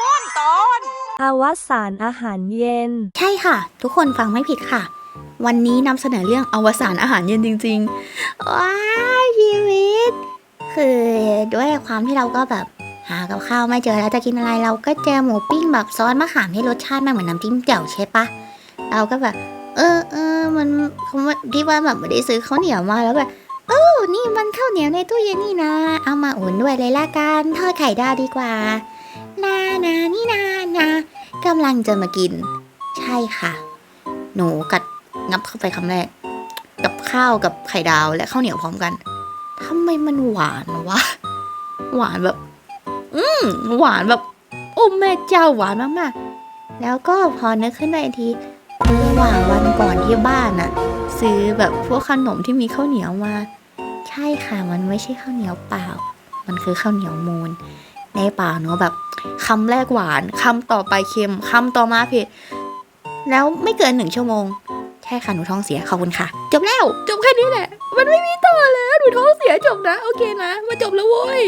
มอนตอนอวสานอาหารเย็น ใช่ค่ะ ทุกคนฟังไม่ผิดค่ะ วันนี้นำเสนอเรื่องอวสานอาหารเย็นจริงๆ ว้ายชีวิต คือด้วยความที่เราก็แบบหากับข้าวไม่เจอแล้วจะกินอะไรเราก็เจอหมูปิ้งแบบซอสมะขามที่รสชาติมันเหมือนน้ำจิ้มแจ่วใช่ปะเราก็แบบ เออเออมันเขาว่าที่ว่าแบบไม่ได้ซื้อข้าวเหนียวมาแล้วแบบเออนี่มันข้าวเหนียวในตู้เย็นนี่นะ เอามาอุ่นด้วยเลยละกันทอดไข่ดาวดีกว่า นานานี่นานากำลังจะมากิน ใช่ค่ะ หนูกัดงับเข้าไปคำแรก กับข้าวกับไข่ดาวและข้าวเหนียวพร้อมกันทำไมมันหวานวะ หวานแบบ อืมหวานแบบ โอ้แม่เจ้าหวานมากๆ แล้วก็พอนึกขึ้นได้ทีระหว่างวันก่อนที่บ้านอะซื้อแบบพวกขนมที่มีข้าวเหนียวมา ใช่ค่ะมันไม่ใช่ข้าวเหนียวเปล่า มันคือข้าวเหนียวมูน ในปากเนูแบบคำแรกหวานคำต่อไปเค็มคำต่อมาเผ็ดแล้วไม่เกินหนึ่งชั่วโมงแค่ค่ะหนูท้องเสียขอบคุณค่ะ จบแล้ว จบแค่นี้แหละ มันไม่มีต่อแล้วหนูท้องเสียจบนะ โอเคนะมาจบแล้วโว้ย